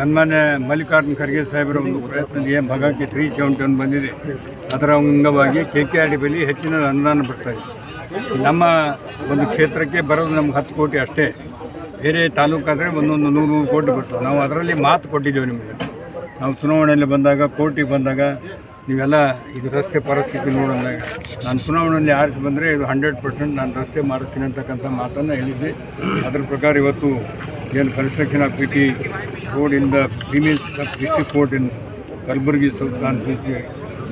ಸನ್ಮಾನ್ಯ ಮಲ್ಲಿಕಾರ್ಜುನ ಖರ್ಗೆ ಸಾಹೇಬರ ಒಂದು ಪ್ರಯತ್ನದ ಭಾಗಕ್ಕೆ ತ್ರೀ ಸೆವೆಂಟಿ ಒನ್ ಬಂದಿದೆ, ಅದರ ಅಂಗವಾಗಿ ಕೆ ಕೆ ಆರ್ ಡಿ ಬಳಿ ಹೆಚ್ಚಿನ ಅನುದಾನ ಬರ್ತಾ ಇದೆ. ನಮ್ಮ ಒಂದು ಕ್ಷೇತ್ರಕ್ಕೆ ಬರೋದು ನಮ್ಗೆ ಹತ್ತು ಕೋಟಿ ಅಷ್ಟೇ. ಬೇರೆ ತಾಲೂಕಾದರೆ ಒಂದೊಂದು ನೂರು ನೂರು ಕೋಟಿ ಬರ್ತದೆ. ನಾವು ಅದರಲ್ಲಿ ಮಾತು ಕೊಟ್ಟಿದ್ದೇವೆ ನಿಮಗೆ. ನಾವು ಚುನಾವಣೆಯಲ್ಲಿ ಬಂದಾಗ, ಕೋರ್ಟಿಗೆ ಬಂದಾಗ, ನೀವೆಲ್ಲ ಇದು ರಸ್ತೆ ಪರಿಸ್ಥಿತಿ ನೋಡೋದಾಗ, ನಾನು ಚುನಾವಣೆಯಲ್ಲಿ ಆರಿಸಿ ಬಂದರೆ ಇದು ಹಂಡ್ರೆಡ್ ಪರ್ಸೆಂಟ್ ನಾನು ರಸ್ತೆ ಮಾಡಿಸ್ತೀನಿ ಅಂತಕ್ಕಂಥ ಮಾತನ್ನು ಹೇಳಿದ್ದೆ ಅದ್ರ ಪ್ರಕಾರ ಇವತ್ತು ಏನು construction of road in the premises district court in Kalaburagi south constituency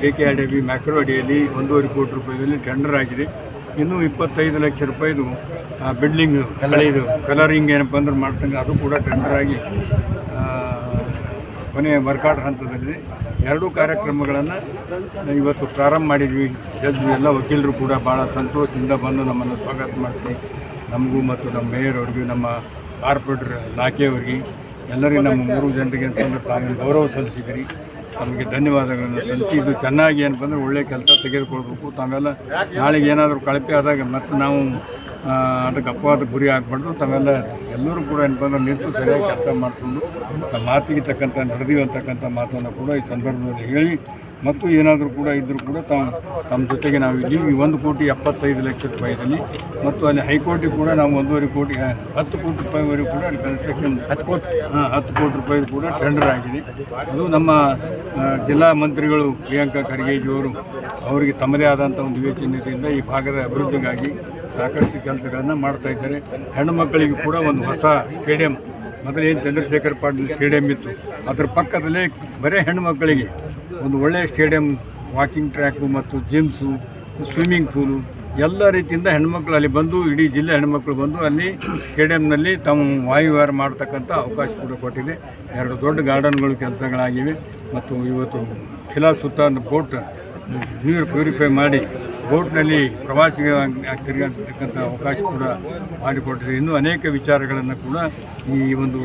K K B macro ಅಡಿಯಲ್ಲಿ ಒಂದೂವರೆ ಕೋಟಿ ರೂಪಾಯಿದಲ್ಲಿ ಟೆಂಡರ್ ಆಗಿದೆ. ಇನ್ನೂ ಇಪ್ಪತ್ತೈದು ಲಕ್ಷ ರೂಪಾಯಿದು ಬಿಲ್ಡಿಂಗ್ ಇದು ಕಲರಿಂಗ್ ಏನಪ್ಪ ಅಂದ್ರೆ ಮಾಡ್ತಂಗೆ ಅದು ಕೂಡ ಟೆಂಡರ್ ಆಗಿ ಕೊನೆಯ ವರ್ಕೌಟ್ ಹಂತದಲ್ಲಿದೆ. ಎರಡೂ ಕಾರ್ಯಕ್ರಮಗಳನ್ನು ಇವತ್ತು ಪ್ರಾರಂಭ ಮಾಡಿದ್ವಿ. ಜಡ್ಜ್ ಎಲ್ಲ ವಕೀಲರು ಕೂಡ ಭಾಳ ಸಂತೋಷದಿಂದ ಬಂದು ನಮ್ಮನ್ನು ಸ್ವಾಗತ ಮಾಡಿಸಿ, ನಮಗೂ ಮತ್ತು ನಮ್ಮ ಮೇಯರ್ ಅವ್ರಿಗೂ, ನಮ್ಮ ಕಾರ್ಪೊರೇಟರ್ ಲಾಖೆಯವರಿಗೆ ಎಲ್ಲರಿಗೂ ನಮ್ಮ ಮೂರು ಜನರಿಗೆ ಅಂತಂದ್ರೆ ತಾವು ಗೌರವ ಸಲ್ಲಿಸಿದಿರಿ ತಮಗೆ ಧನ್ಯವಾದಗಳನ್ನು ಸಲ್ಲಿಸಿ. ಇದು ಚೆನ್ನಾಗಿ ಏನಪ್ಪ ಅಂದ್ರೆ ಒಳ್ಳೆಯ ಕೆಲಸ ತೆಗೆದುಕೊಳ್ಬೇಕು. ತಾವೆಲ್ಲ ನಾಳೆಗೆ ಏನಾದರೂ ಕಳಪೆ ಆದಾಗ ಮತ್ತೆ ನಾವು ಅದಕ್ಕೆ ಅಪವಾದ ಗುರಿ ಆಗಬಾರ್ದು. ತಾವೆಲ್ಲ ಎಲ್ಲರೂ ಕೂಡ ಏನಪ್ಪ ಅಂದ್ರೆ ನಿಂತು ಸರಿಯಾಗಿ ಕೆಲಸ ಮಾಡಿಕೊಂಡು, ತಮ್ಮ ಮಾತಿಗೆ ತಕ್ಕಂಥ ನಡೆದಿವಂತಕ್ಕಂಥ ಮಾತನ್ನು ಕೂಡ ಈ ಸಂದರ್ಭದಲ್ಲಿ ಹೇಳಿ ಮತ್ತು ಏನಾದರೂ ಕೂಡ ಇದ್ದರೂ ಕೂಡ ತಾವು ತಮ್ಮ ಜೊತೆಗೆ ನಾವು ಇಲ್ಲಿ ಈ ಒಂದು ಕೋಟಿ ಎಪ್ಪತ್ತೈದು ಲಕ್ಷ ರೂಪಾಯಿದಲ್ಲಿ ಮತ್ತು ಅಲ್ಲಿ ಹೈಕೋರ್ಟಿಗೆ ಕೂಡ ನಾವು ಒಂದೂವರೆ ಕೋಟಿ ಹತ್ತು ಕೋಟಿ ರೂಪಾಯಿವರೆಗೂ ಕೂಡ ಅಲ್ಲಿ ಕನ್ಸ್ಟ್ರಕ್ಷನ್ ಹತ್ತು ಕೋಟಿ? ಹಾಂ ಹತ್ತು ಕೋಟಿ ರೂಪಾಯಿ ಕೂಡ ಟೆಂಡರ್ ಆಗಿದೆ. ಅದು ನಮ್ಮ ಜಿಲ್ಲಾ ಮಂತ್ರಿಗಳು ಪ್ರಿಯಾಂಕಾ ಖರ್ಗೆಜಿಯವರು ಅವರಿಗೆ ತಮ್ಮದೇ ಆದಂಥ ಒಂದು ವಿವೇಚನೆಯಿಂದ ಈ ಭಾಗದ ಅಭಿವೃದ್ಧಿಗಾಗಿ ಸಾಕಷ್ಟು ಕೆಲಸಗಳನ್ನು ಮಾಡ್ತಾ ಇದ್ದಾರೆ. ಹೆಣ್ಣು ಮಕ್ಕಳಿಗೆ ಕೂಡ ಒಂದು ಹೊಸ ಸ್ಟೇಡಿಯಂ ಮೊದಲೇನು ಚಂದ್ರಶೇಖರ್ ಪಾಟೀಲ್ ಸ್ಟೇಡಿಯಂ ಇತ್ತು ಅದರ ಪಕ್ಕದಲ್ಲೇ ಬರೀ ಹೆಣ್ಣು ಮಕ್ಕಳಿಗೆ ಒಂದು ಒಳ್ಳೆಯ ಸ್ಟೇಡಿಯಂ ವಾಕಿಂಗ್ ಟ್ರ್ಯಾಕು ಮತ್ತು ಜಿಮ್ಸು ಸ್ವಿಮ್ಮಿಂಗ್ ಪೂಲು ಎಲ್ಲ ರೀತಿಯಿಂದ ಹೆಣ್ಮಕ್ಳು ಅಲ್ಲಿ ಬಂದು, ಇಡೀ ಜಿಲ್ಲೆ ಹೆಣ್ಮಕ್ಳು ಬಂದು ಅಲ್ಲಿ ಸ್ಟೇಡಿಯಂನಲ್ಲಿ ತಮ್ಮ ವಾಯುವಾರ ಮಾಡ್ತಕ್ಕಂಥ ಅವಕಾಶ ಕೂಡ ಕೊಟ್ಟಿದೆ. ಎರಡು ದೊಡ್ಡ ಗಾರ್ಡನ್ಗಳು ಕೆಲಸಗಳಾಗಿವೆ ಮತ್ತು ಇವತ್ತು ಖಿಲಾ ಸುತ್ತ ಬೋಟ್ ನೀರು ಪ್ಯೂರಿಫೈ ಮಾಡಿ ಬೋಟ್ನಲ್ಲಿ ಪ್ರವಾಸಿಗ ತಿರುಗಾಡ್ತಕ್ಕಂಥ ಅವಕಾಶ ಕೂಡ ಮಾಡಿಕೊಟ್ಟಿದೆ. ಇನ್ನೂ ಅನೇಕ ವಿಚಾರಗಳನ್ನು ಕೂಡ ಈ ಒಂದು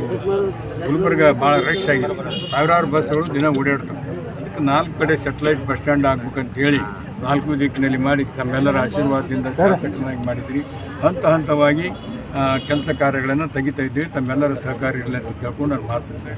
ಗುಲ್ಬರ್ಗ ಭಾಳ ರಶ್ ಆಗಿದೆ. ಸಾವಿರಾರು ಬಸ್ಗಳು ದಿನ ಓಡಾಡ್ತವೆ. ನಾಲ್ಕು ಕಡೆ ಸೆಟಲೈಟ್ ಬಸ್ ಸ್ಟ್ಯಾಂಡ್ ಆಗ್ಬೇಕಂತ ಹೇಳಿ ನಾಲ್ಕು ದಿಕ್ಕಿನಲ್ಲಿ ಮಾಡಿ ತಮ್ಮೆಲ್ಲರ ಆಶೀರ್ವಾದದಿಂದ ಶಾಸಕನಾಗಿ ಮಾಡಿದ್ರಿ. ಹಂತ ಹಂತವಾಗಿ ಕೆಲಸ ಕಾರ್ಯಗಳನ್ನು ತೆಗಿತಾ ಇದ್ದೀವಿ. ತಮ್ಮೆಲ್ಲರ ಸಹಕಾರ ಇರಲಿ ಅಂತ ಕೇಳ್ಕೊಂಡು ನಾನು ಮಾತಾಡ್ತೇನೆ